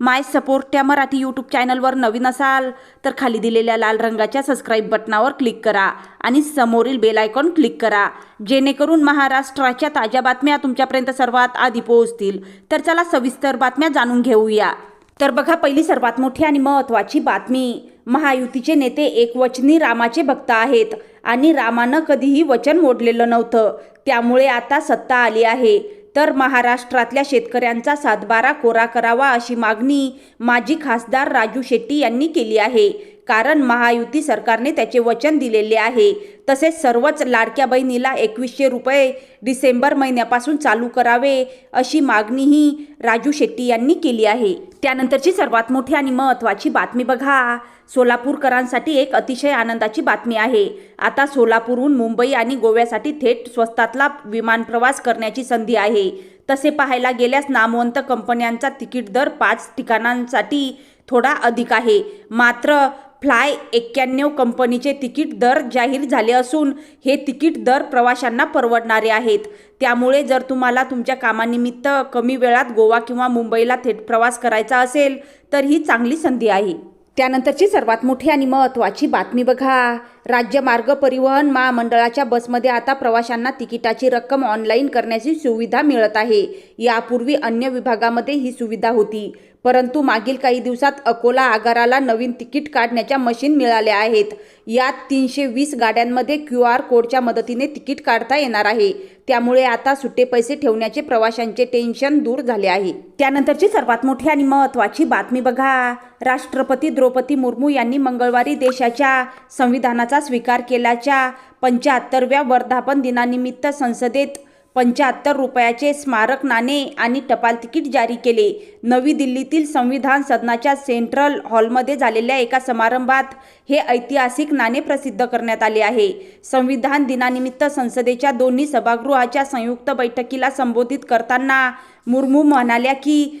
माय support या Marathi YouTube चॅनलवर नवीन असाल तर खाली दिलेल्या लाल रंगाच्या सबस्क्राईब बटनावर क्लिक करा आणि समोरील बेल आयकॉन क्लिक करा. जेणेकरून महाराष्ट्राच्या ताज्या बातम्या तुमच्यापर्यंत सर्वात आधी पोहोचतील. तर चला सविस्तर बातम्या जाणून घेऊया. तर बघा पहिली सर्वात मोठी आणि महत्त्वाची बातमी. महायुतीचे नेते एकवचनी रामाचे भक्त आहेत आणि रामानं कधीही वचन मोडलेलं नव्हतं. त्यामुळे आता सत्ता आली आहे. तर महाराष्ट्रातल्या शेतकऱ्यांचा सातबारा कोरा करावा अशी मागणी माजी खासदार राजू शेट्टी यांनी केली आहे. कारण महायुती सरकारने त्याचे वचन दिलेले आहे. तसेच सर्वच लाडक्या बहिणीला एकवीसशे रुपये डिसेंबर महिन्यापासून चालू करावे अशी मागणीही राजू शेट्टी यांनी केली आहे. त्यानंतरची सर्वात मोठी आणि महत्त्वाची बातमी बघा. सोलापूरकरांसाठी एक अतिशय आनंदाची बातमी आहे. आता सोलापूरहून मुंबई आणि गोव्यासाठी थेट स्वस्तातला विमान प्रवास करण्याची संधी आहे. तसे पाहायला गेल्यास नामवंत कंपन्यांचा तिकीट दर पाच ठिकाणांसाठी थोडा अधिक आहे. मात्र फ्लाय एक्क्याण्णव कंपनीचे तिकीट दर जाहीर झाले असून हे तिकीट दर प्रवाशांना परवडणारे आहेत. त्यामुळे जर तुम्हाला तुमच्या कामानिमित्त कमी वेळात गोवा किंवा मुंबईला थेट प्रवास करायचा असेल तर ही चांगली संधी आहे. त्यानंतरची सर्वात मोठी आणि महत्त्वाची बातमी बघा. राज्य मार्ग परिवहन महामंडळाच्या बसमध्ये आता प्रवाशांना तिकिटाची रक्कम ऑनलाईन करण्याची सुविधा मिळत आहे. यापूर्वी अन्य विभागामध्ये ही सुविधा होती. परंतु मागील काही दिवसात अकोला आगाराला नवीन तिकीट काढण्याच्या मशीन मिळाल्या आहेत. यात तीनशे वीस गाड्यांमध्ये क्यू आर कोडच्या मदतीने तिकीट काढता येणार आहे. त्यामुळे आता सुटे पैसे ठेवण्याचे प्रवाशांचे टेन्शन दूर झाले आहे. त्यानंतरची सर्वात मोठी आणि महत्त्वाची बातमी बघा. राष्ट्रपती द्रौपदी मुर्मू यांनी मंगळवारी देशाच्या संविधानाचा स्वीकार केल्याच्या पंच्याहत्तरव्या वर्धापन दिनानिमित्त संसदेत पंच्याहत्तर रुपयाचे स्मारक नाणे आणि टपाल तिकीट जारी केले. नवी दिल्लीतील संविधान सदनाच्या सेंट्रल हॉलमध्ये झालेल्या एका समारंभात हे ऐतिहासिक नाणे प्रसिद्ध करण्यात आले आहे. संविधान दिनानिमित्त संसदेच्या दोन्ही सभागृहाच्या संयुक्त बैठकीला संबोधित करताना मुर्मू म्हणाल्या की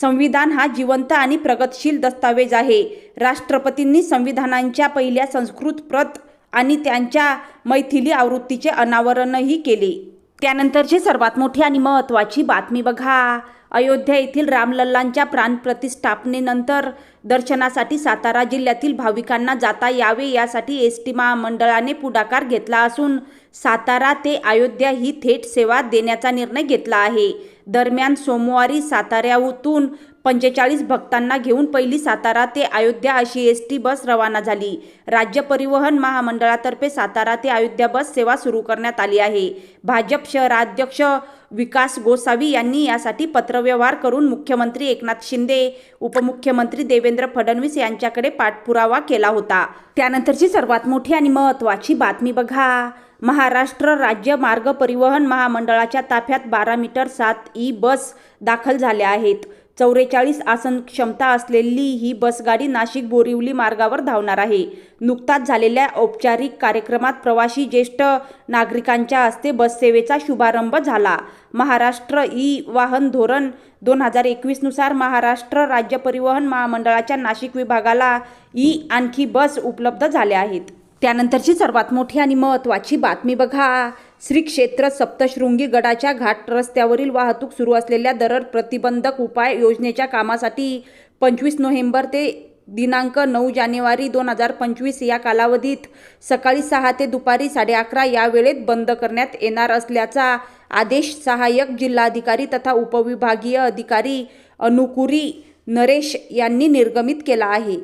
संविधान हा जिवंत आणि प्रगतशील दस्तावेज आहे. राष्ट्रपतींनी संविधानांच्या पहिल्या संस्कृत प्रत आणि त्यांच्या मैथिली आवृत्तीचे अनावरणही केले. त्यानंतरची सर्वात मोठी आणि महत्त्वाची बातमी बघा. अयोध्या येथील रामलल्लांच्या प्राणप्रतिष्ठापनेनंतर दर्शनासाठी सातारा जिल्ह्यातील भाविकांना जाता यावे यासाठी एस टी महामंडळाने पुढाकार घेतला असून सातारा ते अयोध्या ही थेट सेवा देण्याचा निर्णय घेतला आहे. दरम्यान सोमवारी साताऱ्यातून पंचेचाळीस भक्तांना घेऊन पहिली सातारा ते अयोध्या अशी एस टी बस रवाना झाली. राज्य परिवहन महामंडळातर्फे सातारा ते अयोध्या बस सेवा सुरू करण्यात आली आहे. भाजप शहराध्यक्ष विकास गोसावी यांनी यासाठी पत्रव्यवहार करून मुख्यमंत्री एकनाथ शिंदे उपमुख्यमंत्री देवेंद्र फडणवीस यांच्याकडे पाठपुरावा केला होता. त्यानंतरची सर्वात मोठी आणि महत्त्वाची बातमी बघा. महाराष्ट्र राज्य मार्ग परिवहन महामंडळाच्या ताफ्यात बारा मीटर सात ई बस दाखल झाल्या आहेत. चौवेचाळीस आसन क्षमता असलेली ही बसगाडी नाशिक बोरिवली मार्गावर धावणार आहे. नुकताच झालेल्या औपचारिक कार्यक्रमात प्रवासी ज्येष्ठ नागरिकांच्या हस्ते बससेवेचा शुभारंभ झाला. महाराष्ट्र ई वाहन धोरण दोन हजार एकवीसनुसार महाराष्ट्र राज्य परिवहन महामंडळाच्या नाशिक विभागाला ई आणखी बस उपलब्ध झाल्या आहेत. त्यानंतरची सर्वात मोठी आणि महत्त्वाची बातमी बघा. श्री क्षेत्र सप्तशृंगी गडाच्या घाट रस्त्यावरील वाहतूक सुरू असलेल्या दरड प्रतिबंधक उपाय योजनेच्या कामासाठी पंचवीस नोव्हेंबर ते दिनांक नऊ जानेवारी दोन हजार पंचवीस या कालावधीत सकाळी सहा ते दुपारी साडे अकरा या वेळेत बंद करण्यात येणार असल्याचा आदेश सहाय्यक जिल्हाधिकारी तथा उपविभागीय अधिकारी अनुकुरी नरेश यांनी निर्गमित केला आहे.